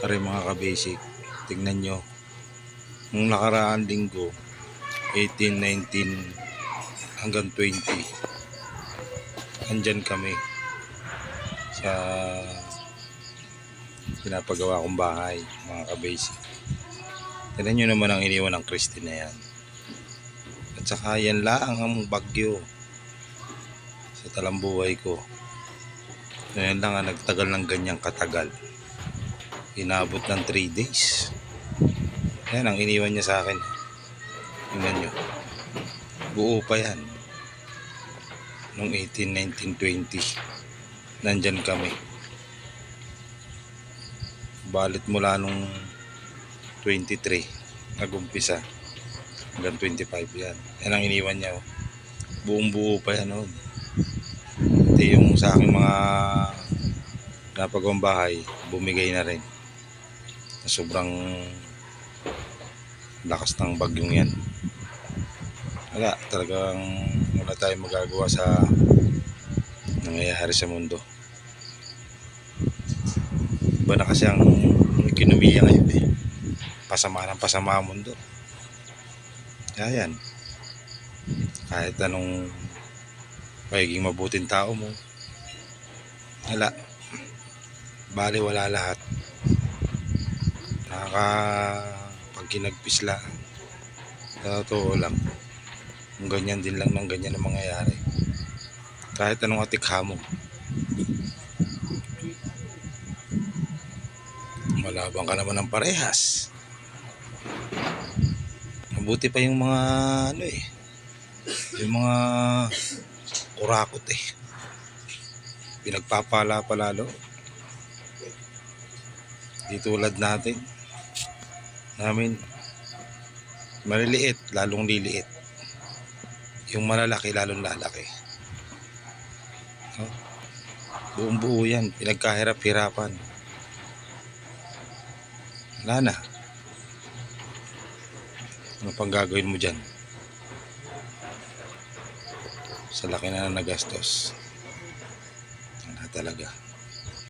Kare mga ka-basic, tingnan nyo. Nung nakaraan linggo, 18, 19, hanggang 20, andyan kami sa pinapagawa kong bahay, mga ka-basic. Tingnan nyo naman ang iniwan ng Christine na yan. At saka yan lang ang bagyo sa talambuhay ko. Ngayon lang ang nagtagal ng ganyang katagal. Inabot ng 3 days. Yan ang iniwan niya sa akin. Tingnan nyo. Buo pa yan. Nung 18, 19, 20. Nandyan kami. Balit mula nung 23. Nagumpisa. Hanggang 25 yan. Yan ang iniwan niya. Oh. Buong buo pa yan. Oh. Ito yung sa aking mga napagawang bahay, bumigay na rin. Sobrang lakas ng bagyong yan. Wala, talagang wala tayong magagawa sa nangyayari sa mundo. Iba na kasi ang ekonomiya ngayon eh. Pasama ng pasama ang mundo. Kaya yan. Kahit anong pagiging mabuting tao mo, wala. Bali wala lahat. Nakaka pag kinagpis lang. Sa totoo lang. Kung ganyan din lang ng ganyan ang mangyayari. Kahit anong atikha mo. Malabang ka naman ng parehas. Mabuti pa yung mga ano eh. Yung mga kurakot eh. Pinagpapala pa lalo. Di tulad natin. Namin maliliit, lalong liliit. Yung malalaki, lalong lalaki. No? Buong buo yan, pinagkahirap-hirapan. Wala na. Ano pang gagawin mo dyan? Sa laki na na nagastos. Wala talaga.